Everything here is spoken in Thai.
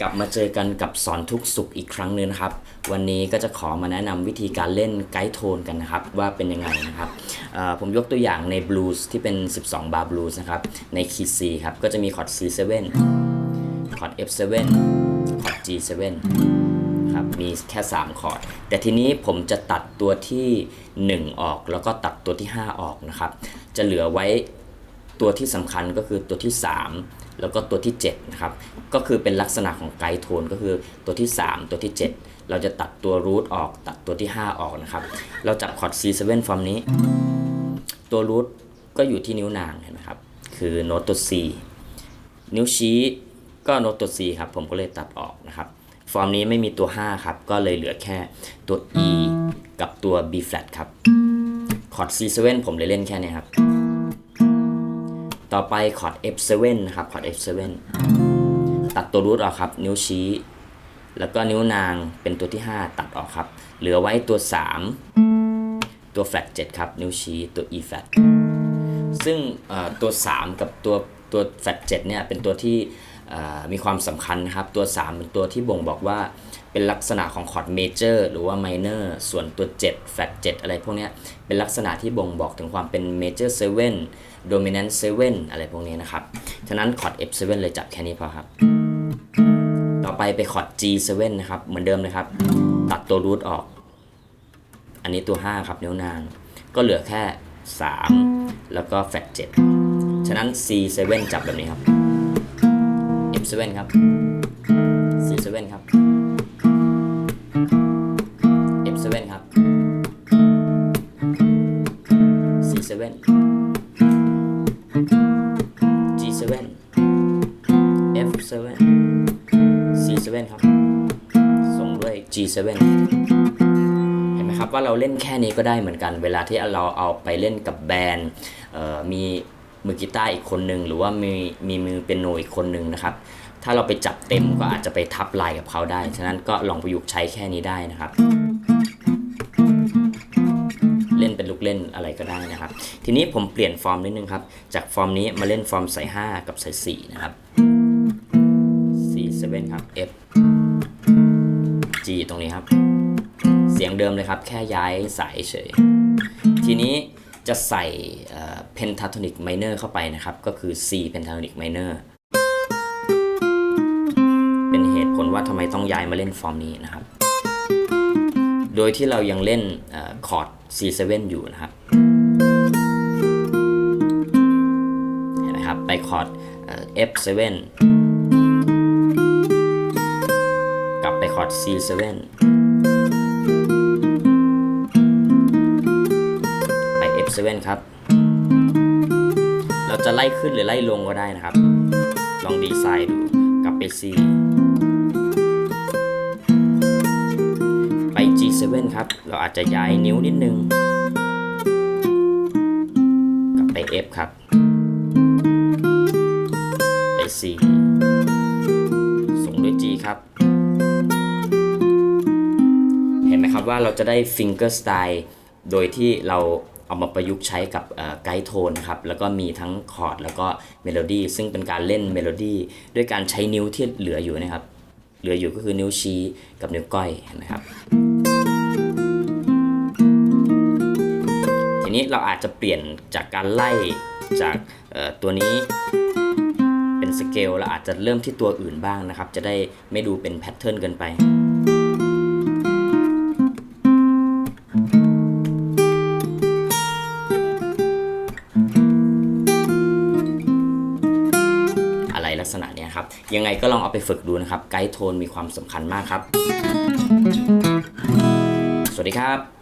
กลับมาเจอกันกับสอนทุกสุขอีกครั้งหนึ่งนะครับ วันนี้ก็จะขอมาแนะนำวิธีการเล่นไกด์โทนกันนะครับ ว่าเป็นยังไงนะครับ ผมยกตัวอย่างในบลูส์ที่เป็น 12 บาร์บลูส์นะครับ ในคีย์ C ครับ ก็จะมีคอร์ด C7 คอร์ด F7 คอร์ด G7 ครับมีแค่ 3 คอร์ด แต่ทีนี้ผมจะตัดตัวที่ 1 ออก แล้วก็ตัดตัวที่ 5 ออกนะครับ จะเหลือไว้ตัวที่สำคัญก็คือตัวที่ 3 แล้วก็ตัวที่7นะครับก็คือเป็นลักษณะของไกด์โทนก็คือตัวที่ 3 ตัวที่ 7 เราจะตัดตัวรูทออกตัดตัวที่ 5 ออกนะครับเราจับคอร์ด C7 ฟอร์มนี้ ตัวรูทก็อยู่ที่นิ้วนางเห็นไหมครับคือโน้ตตัว C นิ้วชี้ก็โน้ตตัว C ครับผมก็เลยตัดออกนะครับฟอร์มนี้ไม่มีตัว 5 ครับ ก็เลยเหลือแค่ตัว E กับตัว B flat ครับคอร์ด C7 ผมเลยเล่นแค่นี้ครับ ต่อไปคอร์ด F7 นะครับคอร์ด F7 ตัดตัวรูทออกครับ นิ้วชี้ แล้วก็นิ้วนางเป็นตัวที่ 5 ตัดออกครับ เหลือไว้ตัว 3 ตัว flat 7ครับ นิ้วชี้ตัว E flat ซึ่งตัว 3 กับตัวตัว flat 7เนี่ยเป็นตัวที่ มีความสำคัญนะครับ ตัว 3 เป็นตัวที่บ่งบอกว่าเป็นลักษณะของคอร์ดเมเจอร์หรือว่าไมเนอร์ส่วนตัว7 flat 7อะไรพวกนี้เป็นลักษณะที่บ่งบอกถึงความเป็นเมเจอร์7 dominant 7อะไรพวกนี้นะครับ ฉะนั้นคอร์ด F7 เลยจับแค่นี้พอครับ ต่อไปไปคอร์ด G7 นะครับ เหมือนเดิมเลยครับ ตัดตัวรูทออก อันนี้ตัว 5 ครับ นิ้วนาง ก็เหลือแค่ 3 แล้วก็แฟต7ฉะนั้น C7 จับแบบนี้ครับ F7 ครับ C7 ครับ F7 ครับ C7 G7 F7 C7 ครับ ส่งด้วย G7 เห็นไหมครับว่าเราเล่นแค่นี้ก็ได้เหมือนกัน เวลาที่เราเอาไปเล่นกับแบรนด์มี มือกีตาร์อีกคนหนึ่งหรือว่ามีมีมือเป็นโนอีกคนหนึ่งนะครับ ถ้าเราไปจับเต็มก็อาจจะไปทับลายกับเขาได้ ฉะนั้นก็ลองประยุกต์ใช้แค่นี้ได้นะครับ เล่นเป็นลูกเล่นอะไรก็ได้นะครับ ทีนี้ผมเปลี่ยนฟอร์มนิดนึงครับ จากฟอร์มนี้มาเล่นฟอร์มใส่5กับใส่4นะครับ C7 ครับ F G ตรงนี้ครับ เสียงเดิมเลยครับ แค่ย้ายสายเฉย ทีนี้ จะใส่เอ่อ pentatonic minor เข้าไปนะครับ ก็คือ C pentatonic minor เป็นเหตุผลว่าทำไมต้องย้ายมาเล่นฟอร์มนี้นะครับ โดยที่เรายังเล่นเอ่อคอร์ด C7 อยู่นะครับ เห็นไหมครับ ไปคอร์ดเอ่อ F7 กลับไปคอร์ด C7 ไป F7 ครับ เราจะไล่ขึ้นหรือไล่ลงก็ได้นะครับ ลองดีไซน์ดูกลับไป C ไป G7 ครับ เราอาจจะย้ายนิ้วนิดนึง กลับไป F ครับ ไป C ส่งด้วย G ครับ เห็นไหมครับว่าเราจะได้ finger style โดยที่เรา เอามาประยุกต์ใช้กับไกด์โทนนะครับแล้วก็มีทั้งคอร์ดแล้วก็เมโลดี้ซึ่งเป็นการเล่นเมโลดี้ด้วยการใช้นิ้วที่เหลืออยู่นะครับ เหลืออยู่ก็คือนิ้วชี้กับนิ้วก้อยนไหมครับทีนี้เราอาจจะเปลี่ยนจากการไล่จากตัวนี้เป็นสเกลเราอาจจะเริ่มที่ตัวอื่นบ้างนะครับ จะได้ไม่ดูเป็นแพทเทิร์นเกินไป ลักษณะเนี้ยครับ ยังไงก็ลองเอาไปฝึกดูนะครับ ไกด์โทนมีความสำคัญมากครับ สวัสดีครับ